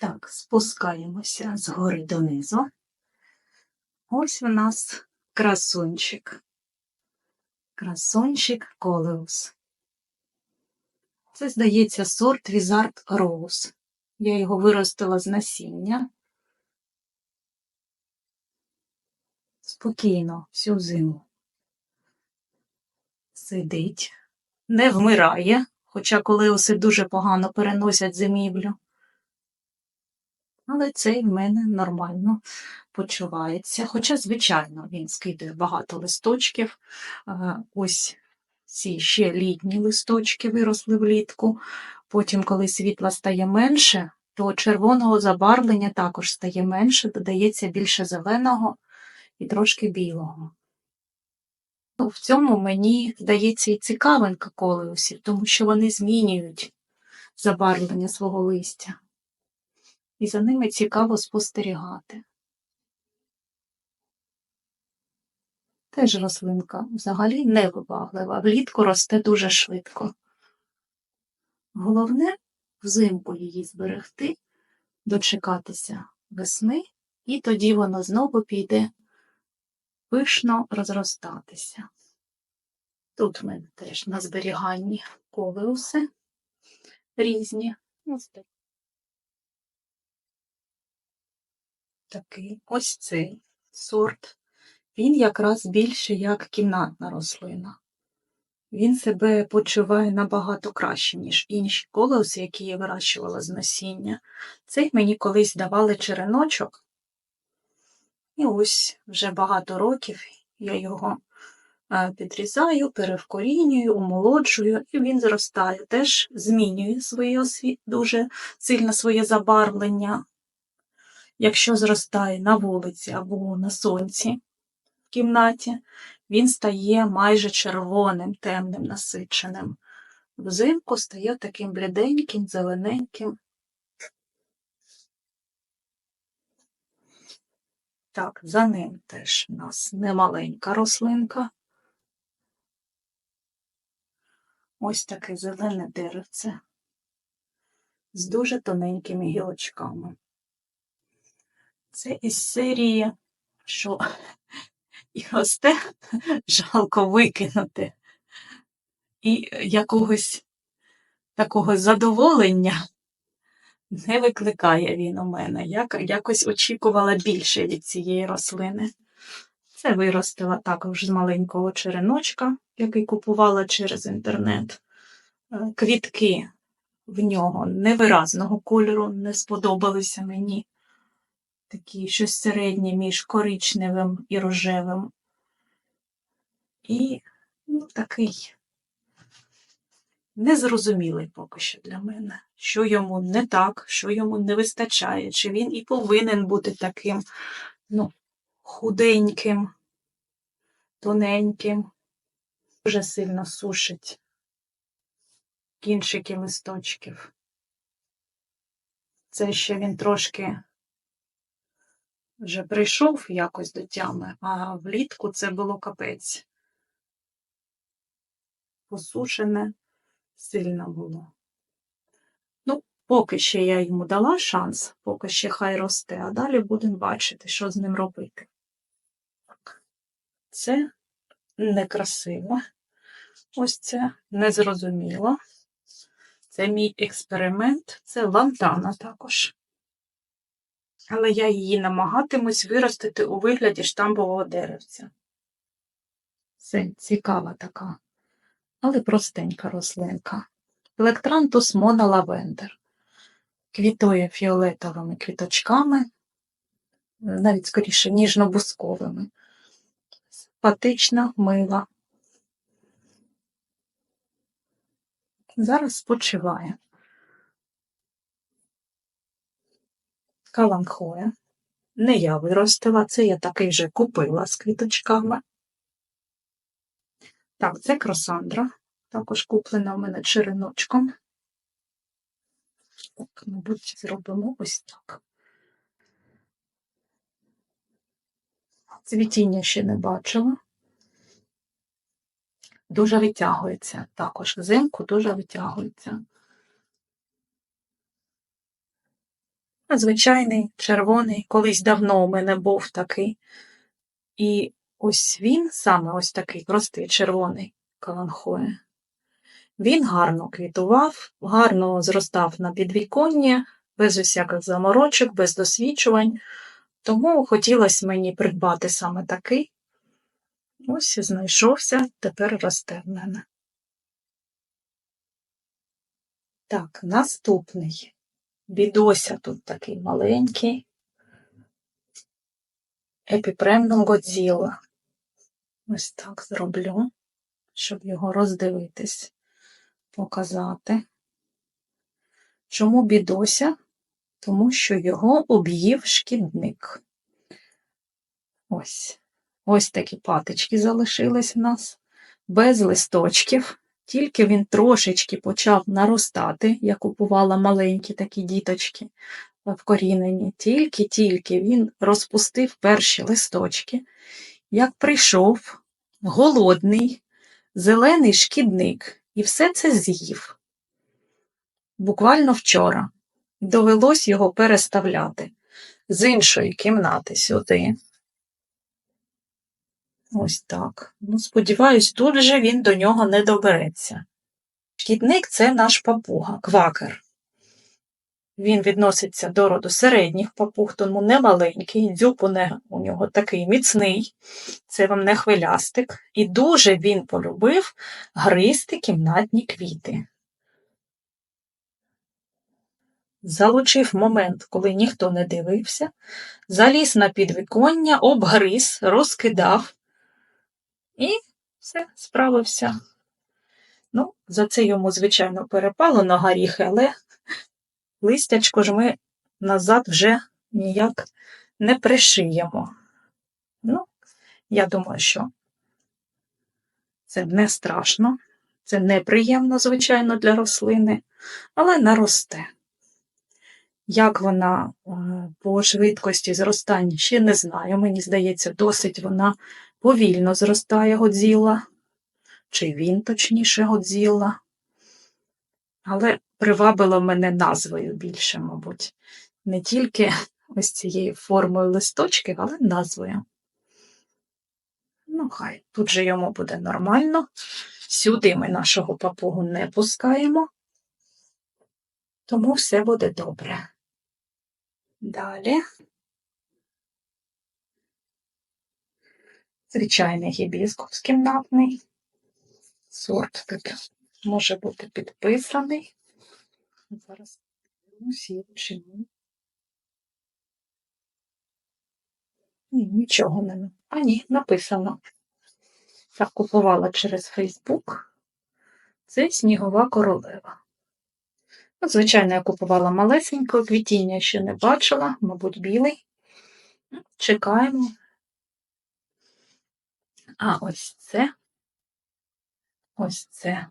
Так, спускаємося згори донизу. Ось у нас красунчик. Красунчик Колеус. Це, здається, сорт Візард Роуз. Я його виростила з насіння. Спокійно всю зиму. Сидить, не вмирає, хоча колеуси дуже погано переносять зимівлю. Але цей в мене нормально почувається. Хоча, звичайно, він скидає багато листочків. Е, Ось ці ще літні листочки виросли влітку. Потім, коли світла стає менше, то червоного забарвлення також стає менше, додається більше зеленого і трошки білого. Ну, в цьому мені здається і цікавинка колеусів, тому що вони змінюють забарвлення свого листя і за ними цікаво спостерігати. Теж рослинка взагалі невибаглива, влітку росте дуже швидко. Головне взимку її зберегти, дочекатися весни, і тоді воно знову піде пишно розростатися. Тут в мене теж на зберіганні колеуси різні. Ось так. Такий ось цей сорт. Він якраз більше як кімнатна рослина. Він себе почуває набагато краще, ніж інші колеуси, які я вирощувала з насіння. Цей мені колись давали череночок. І ось вже багато років я його е, підрізаю, перевкорінюю, умолоджую, і він зростає. Теж змінює своє освіт, дуже сильно своє забарвлення якщо зростає на вулиці або на сонці в кімнаті, він стає майже червоним, темним, насиченим. Взимку стає таким бліденьким, зелененьким. Так, за ним теж у нас немаленька рослинка. Ось таке зелене деревце з дуже тоненькими гілочками. Це із серії, що і росте, жалко викинути. І якогось такого задоволення не викликає він у мене. Я якось очікувала більше від цієї рослини. Це виростила також з маленького череночка, який купувала через інтернет. Е, квітки в нього невиразного кольору не сподобалися мені такий щось середнє між коричневим і рожевим. І ну, такий незрозумілий поки що для мене, що йому не так, що йому не вистачає, чи він і повинен бути таким ну, худеньким, тоненьким, дуже сильно сушить кінчики листочків. Це ще він трошки вже прийшов якось до тями, а влітку це було капець. Посушене сильно було. Ну, поки ще я йому дала шанс, поки ще хай росте, а далі будемо бачити, що з ним робити. Це некрасиво. Ось це незрозуміло. Це мій експеримент, це лантана також але я її намагатимусь виростити у вигляді штамбового деревця. Це цікава така, але простенька рослинка. Електрантус мона лавендер. Квітує фіолетовими квіточками, навіть скоріше ніжно-бусковими. Симпатична, мила. Зараз спочиває. Каланхоя. Не я виростила, це я такий вже купила з квіточками. Так, це кросандра, також куплена у мене череночком. Так, мабуть, зробимо ось так. Цвітіння ще не бачила. Дуже витягується. Також взимку дуже витягується. Звичайний червоний, колись давно у мене був такий. І ось він, саме ось такий простий червоний каланхоє, він гарно квітував, гарно зростав на підвіконні, без усяких заморочок, без досвідчувань. Тому хотілося мені придбати саме такий. Ось знайшовся, тепер росте в мене. Так, наступний. Бідося тут такий маленький. Епіпремном Годзіла. Ось так зроблю, щоб його роздивитись, показати. Чому бідося? Тому що його об'їв шкідник. Ось. Ось такі патички залишились в нас, без листочків. Тільки він трошечки почав наростати, я купувала маленькі такі діточки вкорінені, тільки-тільки він розпустив перші листочки, як прийшов голодний, зелений шкідник, і все це з'їв. Буквально вчора довелось його переставляти з іншої кімнати сюди. Ось так. Ну, сподіваюсь, тут же він до нього не добереться. Шкідник це наш папуга, квакер. Він відноситься до роду середніх папуг, тому не маленький, дзюб у, нього такий міцний, це вам не хвилястик, і дуже він полюбив гристи кімнатні квіти. Залучив момент, коли ніхто не дивився, заліз на підвіконня, обгриз, розкидав і все, справився. Ну, за це йому, звичайно, перепало на горіхи, але листячко ж ми назад вже ніяк не пришиємо. Ну, я думаю, що це не страшно, це неприємно, звичайно, для рослини, але наросте. Як вона е, по швидкості зростання, ще не знаю. Мені здається, досить вона повільно зростає Годзіла, чи він, точніше, Годзіла. Але привабила мене назвою більше, мабуть. Не тільки ось цією формою листочки, але назвою. Ну, хай, тут же йому буде нормально. Сюди ми нашого папугу не пускаємо, тому все буде добре. Далі. Звичайний гібіскус кімнатний. Сорт тут може бути підписаний. Зараз усі чому. Ні, нічого не. А ні, написано. Так купувала через Фейсбук. Це снігова королева. Ну, Звичайно, я купувала малесенько, квітіння ще не бачила, мабуть, білий. Чекаємо. А ось це, ось це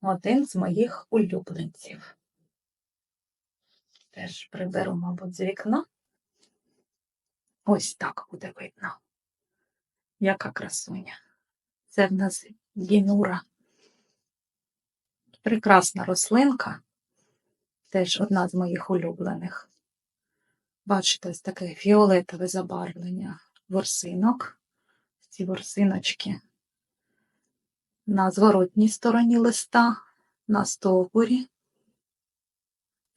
один з моїх улюбленців. Теж приберу, мабуть, з вікна. Ось так буде видно. Яка красуня. Це в нас гінура. Прекрасна рослинка теж одна з моїх улюблених. Бачите, ось таке фіолетове забарвлення ворсинок. Ці ворсиночки на зворотній стороні листа, на стовбурі.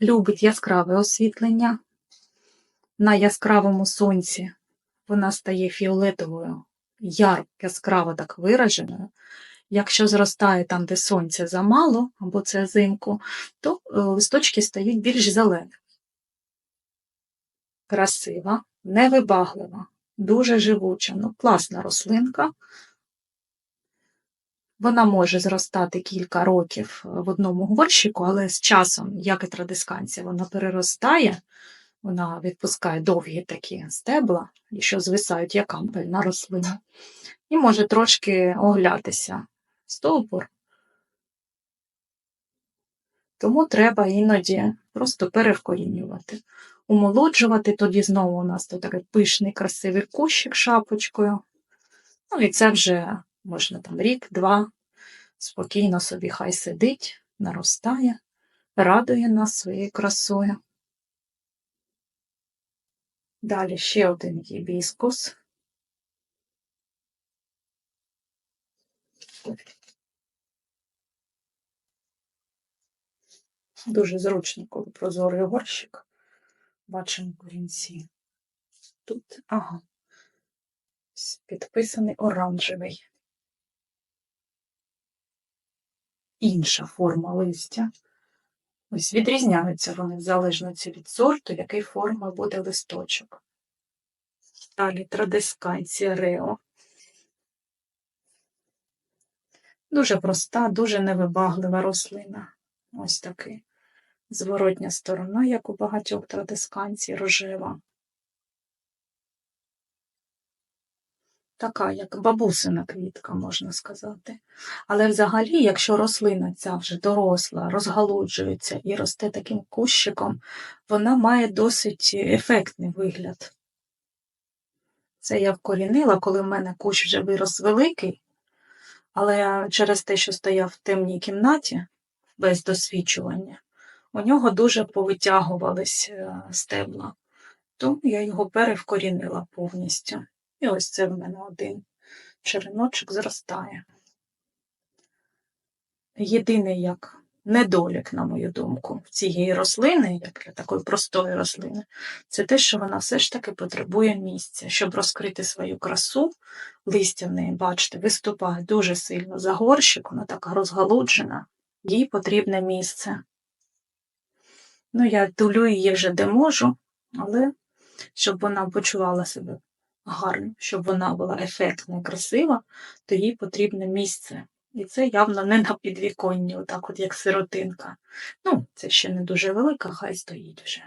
Любить яскраве освітлення. На яскравому сонці вона стає фіолетовою, ярко яскраво так вираженою. Якщо зростає там, де сонця замало, або це взимку, то е, листочки стають більш зеленими. Красива, невибаглива, дуже живуча, ну, класна рослинка. Вона може зростати кілька років в одному горщику, але з часом, як і традисканція, вона переростає, вона відпускає довгі такі стебла, що звисають як ампель на рослину, і може трошки оглятися стовбур. Тому треба іноді просто перевкорінювати. Умолоджувати, тоді знову у нас тут такий пишний, красивий кущик шапочкою. Ну і це вже можна там рік-два, спокійно собі хай сидить, наростає, радує нас своєю красою. Далі ще один гібіскус. Дуже зручно, коли прозорий горщик. Бачимо корінці. Тут, ага, підписаний оранжевий. Інша форма листя. Ось відрізняються вони в залежності від сорту, який форми буде листочок. Далі традисканція Рео. Дуже проста, дуже невибаглива рослина. Ось такий. Зворотня сторона, як у багатьох традисканцій, рожева. Така, як бабусина квітка, можна сказати. Але взагалі, якщо рослина ця вже доросла, розгалуджується і росте таким кущиком, вона має досить ефектний вигляд. Це я вкорінила, коли в мене кущ вже вирос великий, але через те, що стояв в темній кімнаті без досвідчування, у нього дуже повитягувались е, стебла, тому я його перевкорінила повністю. І ось це в мене один череночок зростає. Єдиний як недолік, на мою думку, цієї рослини, як для такої простої рослини, це те, що вона все ж таки потребує місця. Щоб розкрити свою красу, листя в неї, бачите, виступає дуже сильно за горщик, вона така розгалуджена, їй потрібне місце. Ну, я тулю її вже де можу, але щоб вона почувала себе гарно, щоб вона була ефектна і красива, то їй потрібне місце. І це явно не на підвіконні, отак от як сиротинка. Ну, це ще не дуже велика, хай стоїть вже.